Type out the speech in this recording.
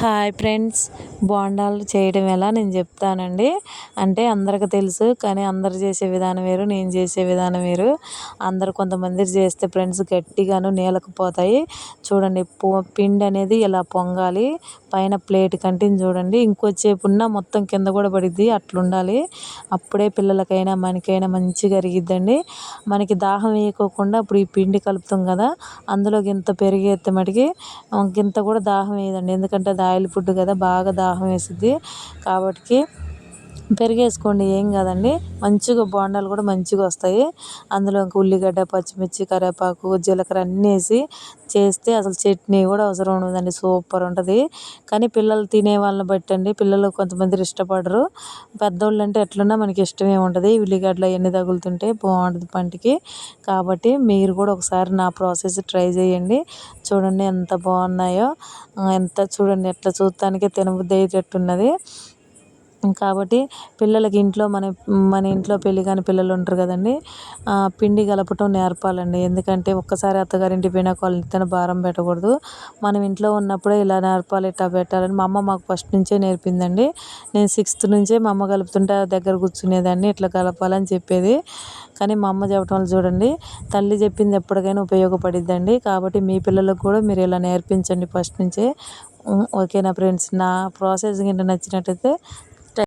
Hi friends. బోండాలు చేయడం ఎలా? నేను చెప్తానండి. అంటే అందరికి తెలుసు కానీ అందరు చేసే విధానం వేరు నేను చేసే విధానం వేరు. అందరు కొంతమంది చేస్తే ఫ్రెండ్స్ గట్టిగాను నీలకపోతాయి చూడండి పిండి అనేది ఇలా పొంగాలి. పైన ప్లేట్ కంటిని చూడండి. ఇంకొచ్చేపు ఉన్న మొత్తం కింద కూడా పడిద్ది. అట్లుండాలి. అప్పుడే పిల్లలకైనా మనకైనా మంచిగా అరిగిద్దండి. మనకి దాహం వేయకోకుండా ఇప్పుడు ఈ పిండి కలుపుతాం కదా అందులో గింత పెరుగు వేస్తే మటుకి గింత కూడా దాహం వేయదండి. ఎందుకంటే అది ఆయిల్ ఫుడ్ కదా బాగా దాహం వేసిద్ది. కాబట్టి పెరిగేసుకోండి ఏం కాదండి. మంచిగా బోండాలు కూడా మంచిగా వస్తాయి. అందులో ఇంకా ఉల్లిగడ్డ పచ్చిమిర్చి కరివేపాకు జీలకర్ర అన్నీ వేసి చేస్తే అసలు చట్నీ కూడా అవసరం ఉండదండి. సూపర్ ఉంటుంది. కానీ పిల్లలు తినే వాళ్ళని బట్టి అండి పిల్లలు కొంతమంది ఇష్టపడరు. పెద్దోళ్ళు అంటే ఎట్లున్నా మనకి ఇష్టమే ఉంటుంది. ఉల్లిగడ్డలు అవన్నీ తగులుతుంటే బాగుంటుంది పంటికి. కాబట్టి మీరు కూడా ఒకసారి నా ప్రాసెస్ ట్రై చేయండి. చూడండి ఎంత బాగున్నాయో. ఎంత చూడండి ఎట్లా చూడటానికే తినబుద్ధి అయ్యేటట్టున్నది. కాబట్టి పిల్లలకి ఇంట్లో మన మన ఇంట్లో పెళ్ళి కాని పిల్లలు ఉంటారు కదండి పిండి కలపటం నేర్పాలండి. ఎందుకంటే ఒక్కసారి అత్తగారింటికి పోయినాక వాళ్ళ నెత్తిన భారం పెట్టకూడదు. మనం ఇంట్లో ఉన్నప్పుడే ఇలా నేర్పాలి ఇట్లా పెట్టాలని మా అమ్మ మాకు ఫస్ట్ నుంచే నేర్పిందండి. నేను సిక్స్త్ నుంచే మా అమ్మ కలుపుతుంటే దగ్గర కూర్చునేదాన్ని ఇట్లా కలపాలని చెప్పేది. కానీ మా అమ్మ చెప్పడం వల్ల చూడండి తల్లి చెప్పింది ఎప్పటికైనా ఉపయోగపడిద్దండి. కాబట్టి మీ పిల్లలకు కూడా మీరు ఇలా నేర్పించండి ఫస్ట్ నుంచే. ఓకేనా ఫ్రెండ్స్? నా ప్రాసెస్ కింద నచ్చినట్టయితే